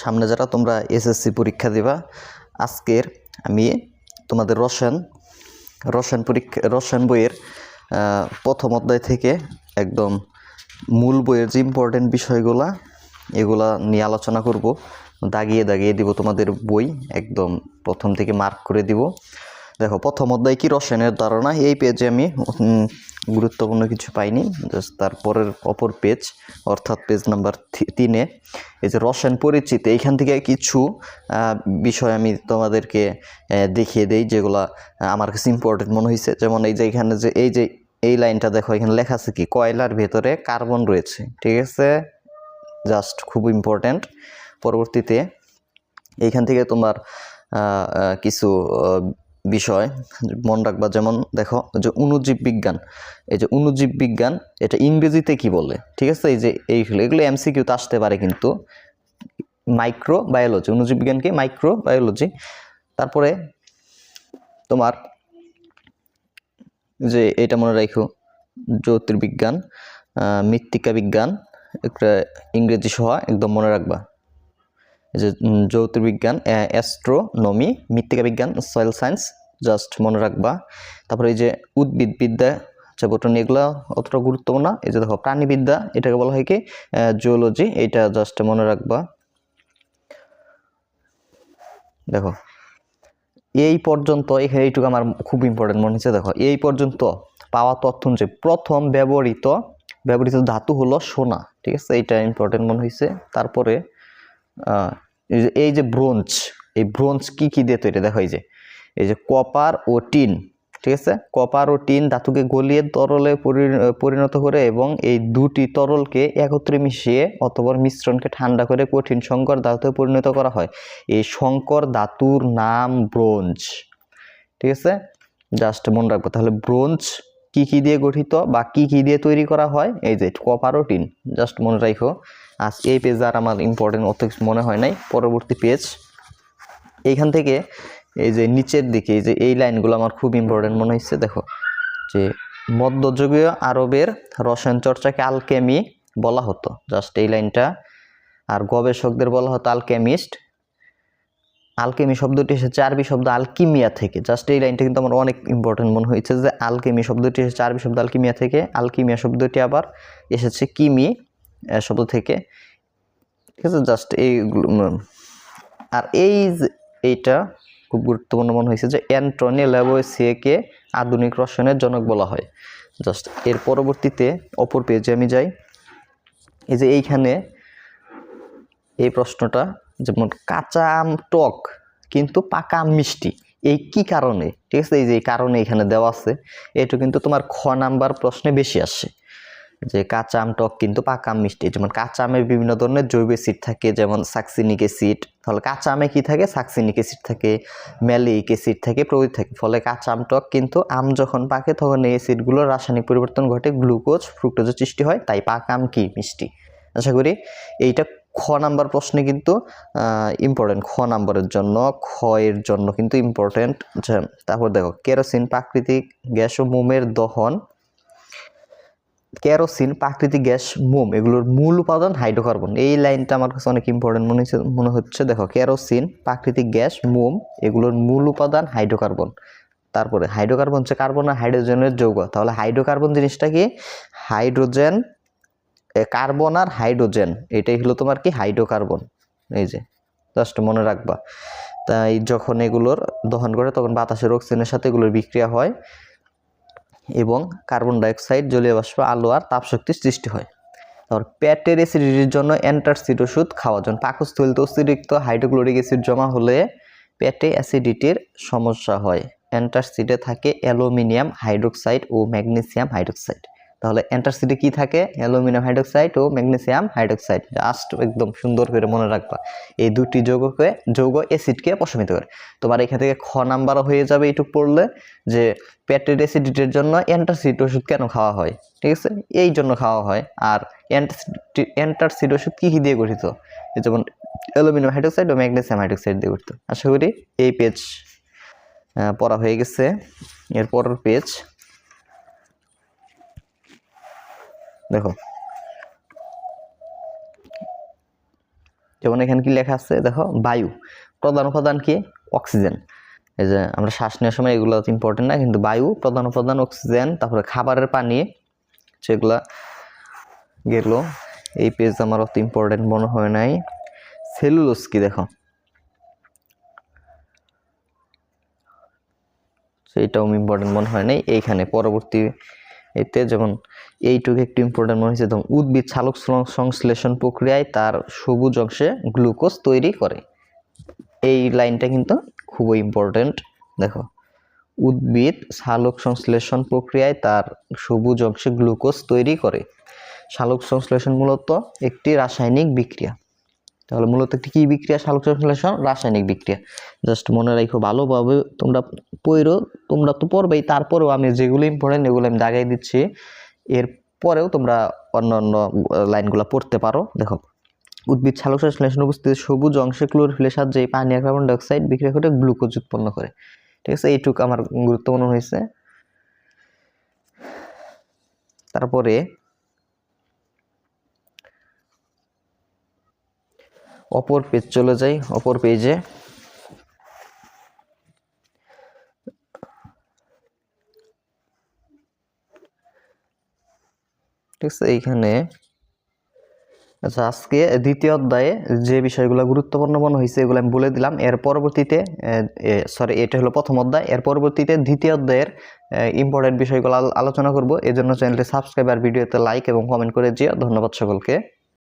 সামনে যারা, তোমরা এসএসসি পরীক্ষা দেবা। আজকের আমি তোমাদের রসায়ন রসায়ন পরীক্ষা, রসায়ন বইয়ের প্রথম অধ্যায় থেকে একদম মূল বইয়ের যে ইম্পর্টেন্ট বিষয়গুলা, এগুলা নিয়ে আলোচনা করব। দাগিয়ে দাগিয়ে দিব তোমাদের বই, একদম প্রথম থেকে মার্ক করে দিব। দেখো, প্রথম অধ্যায় কি রসায়নের ধারণা? এই পেজে আমি গুরুত্বপূর্ণ কিছু পাইনি। জাস্ট তারপরের অপর পেজ অর্থাৎ পেজ নাম্বার তিনে, এই যে রসায়ন পরিচিতি, এইখান থেকে কিছু বিষয় আমি তোমাদেরকে দেখিয়ে দেই, যেগুলা আমার কাছে ইম্পর্টেন্ট মনে হয়েছে যেমন এই যে এখানে যে, এই যে, এই লাইনটা দেখো, এখানে লেখা আছে কি? কয়লার ভেতরে কার্বন রয়েছে। ঠিক আছে? জাস্ট খুব ইম্পর্ট্যান্ট পরবর্তীতে, এইখান থেকে তোমার কিছু বিষয়, মনে রাখবা। যেমন দেখো, যে অনুজীব বিজ্ঞান, এই যে অনুজীব বিজ্ঞান, এটা ইংরেজিতে কি বলে? ঠিক আছে? এই যে এইগুলো এগুলো এমসিকিউতে আসতে পারে কিন্তু মাইক্রো বায়োলজি অণুজীব বিজ্ঞানকে মাইক্রো বায়োলজি তারপরে তোমার যে এটা মনে রাখো, জ্যোতির্বিজ্ঞান মৃত্তিকা বিজ্ঞান, একটা ইংরেজি সহ একদম মনে রাখবা। যে জ্যোতির্বিজ্ঞান অ্যাস্ট্রোনমি মৃত্তিকা বিজ্ঞান সয়েল সায়েন্স জাস্ট মনে রাখবা। তারপরে এই যে উদ্ভিদবিদ্যা আচ্ছা বটন এগুলো অতটা গুরুত্বপূর্ণ না। এই যে, দেখো প্রাণীবিদ্যা এটাকে বলা হয় কি? জুওলজি এটা জাস্ট মনে রাখবা। দেখো, এই পর্যন্ত, এখানে এইটুকু আমার খুব ইম্পর্টেন্ট মনে হচ্ছে, দেখো, এই পর্যন্ত পাওয়া তথ্য অনুযায়ী প্রথম ব্যবহৃত ব্যবহৃত ধাতু হলো সোনা, ঠিক আছে? এইটা ইম্পর্টেন্ট মনে হয়েছে তারপরে এই যে- ব্রোঞ্জ, এই ব্রোঞ্জ কি কি দিয়ে তৈরি? দেখো এই যে এই যে কপার ও টিন, ঠিক আছে? কপার ও টিন ধাতুকে গলিয়ে তরলে পরিণত করে এবং এই দুটি তরলকে একত্রে মিশিয়ে অথবা মিশ্রণকে ঠান্ডা করে কঠিন সংকর ধাতুতে পরিণত করা হয়। এই সংকর ধাতুর নাম ব্রোঞ্জ, ঠিক আছে? জাস্ট মনে রাখব। তাহলে ব্রোঞ্জ কি কি দিয়ে গঠিত বা কি কি দিয়ে তৈরি করা হয়? এই যে কপার ও টিন জাস্ট মনে রাখো আজ এই পেজ আর আমার ইম্পর্টেন্ট অত কিছু মনে হয় নাই। পরবর্তী পেজ এইখান থেকে এই যে নিচের দিকে, এই যে এই লাইনগুলো আমার খুব ইম্পর্টেন্ট মনে হচ্ছে দেখো। যে মধ্যযুগীয় আরবের রসায়ন চর্চাকে আলকেমি বলা হতো। জাস্ট এই লাইনটা আর গবেষকদের বলা হতো আলকেমিস্ট আলকেমি শব্দটি এসেছে আরবি শব্দ আলকিমিয়া থেকে। জাস্ট এই লাইনটা কিন্তু আমার অনেক ইম্পর্টেন্ট মনে হয়েছে যে আলকেমি শব্দটি এসেছে আরবি শব্দ আলকিমিয়া থেকে। আলকিমিয়া শব্দটি আবার এসেছে কিমি শব্দ থেকে। ঠিক আছে জাস্ট এই আর এই এইটা খুব গুরুত্বপূর্ণ মনে হয়েছে যে অ্যান্টনি ল্যাবোসিয়েকে আধুনিক রসায়নের জনক বলা হয়। জাস্ট এর পরবর্তীতে অপর পেজে আমি যাই। এই যে এইখানে এই প্রশ্নটা যেমন কাঁচা আম টক কিন্তু পাকা আম মিষ্টি। এই কি কারণে? ঠিক আছে, এই যে এই কারণে এখানে দেওয়া আছে, এটা কিন্তু তোমার খ নাম্বার প্রশ্নে বেশি আসে। যে কাঁচা আম, টক কিন্তু পাকা আম, মিষ্টি। যেমন কাঁচা আমে বিভিন্ন ধরনের জৈব অ্যাসিড থাকে, যেমন সাকসিনিক অ্যাসিড। তাহলে কাঁচা আমে কি থাকে? সাকসিনিক অ্যাসিড থাকে, ম্যালিক অ্যাসিড থাকে, প্রভৃতি থাকে। ফলে কাঁচা আম, টক কিন্তু আম যখন পাকে, তখন এই অ্যাসিডগুলোর রাসায়নিক পরিবর্তন ঘটে, গ্লুকোজ, ফ্রুক্টোজের সৃষ্টি হয়, তাই পাকা আম কি? মিষ্টি। আশা করি এইটা খ নাম্বার প্রশ্নে কিন্তু ইম্পর্টেন্ট খ নাম্বারের জন্য, খ এর জন্য কিন্তু ইম্পর্টেন্ট তারপর দেখো, কেরোসিন প্রাকৃতিক গ্যাস ও মোমের দহন, কেরোসিন প্রাকৃতিক গ্যাস মোম, এগুলোর মূল উপাদান হাইড্রোকার্বন, এই লাইনটা আমার কাছে অনেক ইম্পর্টেন্ট মনে হচ্ছে মনে হচ্ছে, দেখো, কেরোসিন প্রাকৃতিক গ্যাস মোম, এগুলোর মূল উপাদান হাইড্রোকার্বন, তারপরে হাইড্রোকার্বন হচ্ছে কার্বন আর হাইড্রোজেনের যৌগ, তাহলে হাইড্রোকার্বন জিনিসটা কি? হাইড্রোজেন কার্বন আর হাইড্রোজেন, এটাই হলো তোমার কি হাইড্রোকার্বন, এই যে জাস্ট মনে রাখবা। তাই যখন এগুলোর দহন করে তখন বাতাসের অক্সিজেনের সাথে এগুলোর বিক্রিয়া হয় এবং কার্বন ডাইঅক্সাইড জলীয় বাষ্প, আলো আর তাপশক্তির সৃষ্টি হয়। তারপর পেটের অ্যাসিডিটির জন্য অ্যান্টারসিড ওষুধ খাওয়া জন্য। পাকস্থলিতে অতিরিক্ত হাইড্রোক্লোরিক অ্যাসিড জমা হলে পেটে অ্যাসিডিটির সমস্যা হয়। অ্যান্টারসিডে থাকে অ্যালুমিনিয়াম হাইড্রোক্সাইড ও ম্যাগনেসিয়াম হাইড্রোক্সাইড তাহলে অ্যান্টারসিডে কি থাকে? অ্যালুমিনিয়াম হাইড্রোক্সাইড ও ম্যাগনেসিয়াম হাইড্রোক্সাইড। জাস্ট একদম সুন্দর করে মনে রাখবা। এই দুটি যৌগকে যৌগ অ্যাসিডকে প্রশমিত করে। তোমার এখান থেকে খ নাম্বারও হয়ে যাবে এইটুক পড়লে যে পেটের অ্যাসিডিটির জন্য অ্যান্টারসিড ওষুধ কেন খাওয়া হয়? ঠিক আছে? এই জন্য খাওয়া হয়। আর অ্যান্টারসিড ওষুধ কী কী দিয়ে গঠিত? যেমন অ্যালুমিনিয়াম হাইড্রোক্সাইড ও ম্যাগনেসিয়াম হাইড্রোক্সাইড দিয়ে গঠিত। আশা করি এই পেজ পড়া হয়ে গেছে। এর পরের পেজ দেখো। যেমন এখানে কি লেখা আছে, দেখো, বায়ু। প্রধান উপাদান কি? অক্সিজেন। এই যে আমরা শ্বাস নেওয়ার সময় এগুলো ইম্পর্টেন্ট না, কিন্তু বায়ু, প্রধান উপাদান, অক্সিজেন, তারপরে খাবারের পানি সেগুলা গেল। এই পেজ আমার অত ইম্পর্টেন্ট মনে হয় নাই। সেলুলোস কি দেখো? সেইটাও ইম্পর্টেন্ট মনে হয় নাই। এইখানে পরবর্তী এতে যেমন এইটুকু একটু ইম্পর্টেন্ট মনে হয়েছে, যেমন উদ্ভিদ সালোক সংশ্লেষণ প্রক্রিয়ায় তার সবুজ অংশে গ্লুকোজ তৈরি করে। এই লাইনটা কিন্তু খুবই ইম্পর্টেন্ট দেখো। উদ্ভিদ সালোক সংশ্লেষণ প্রক্রিয়ায় তার সবুজ অংশে গ্লুকোজ তৈরি করে। সালোক সংশ্লেষণ মূলত একটি রাসায়নিক বিক্রিয়া। তাহলে মূলত একটি কী বিক্রিয়া? সালোক সংশ্লেষণ রাসায়নিক বিক্রিয়া। জাস্ট মনে রাখো ভালোভাবে তোমরা পড়ো তোমরা তো পড়বেই তারপরেও আমি যেগুলো ইম্পর্টেন্ট এগুলো আমি দাগাই দিচ্ছি। এর পরেও তোমরা অন্য অন্য লাইনগুলো পড়তে পারো। দেখো, উদ্ভিদ সালোক সংশ্লেষণ উপস্থিত সবুজ অংশে ক্লোরোফিলের সাহায্যে পানি আর কার্বন ডাইঅক্সাইড বিক্রিয়া করে গ্লুকোজ উৎপন্ন করে। ঠিক আছে? এইটুকু আমার গুরুত্বপূর্ণ হয়েছে। তারপরে অপর পেজ চলে যাই, অপর পেজে ঠিক আছে, এইখানে। আচ্ছা আজকে দ্বিতীয় অধ্যায়ে যে বিষয়গুলো গুরুত্বপূর্ণ মনে হয়েছে, এগুলো আমি বলে দিলাম। এর পরবর্তীতে সরি এটা হলো প্রথম অধ্যায়। এর পরবর্তীতে দ্বিতীয় অধ্যায়ের ইম্পর্টেন্ট বিষয়গুলো আলোচনা করব। এজন্য চ্যানেলটি সাবস্ক্রাইব আর ভিডিওতে লাইক এবং কমেন্ট করে দিও। ধন্যবাদ সকলকে।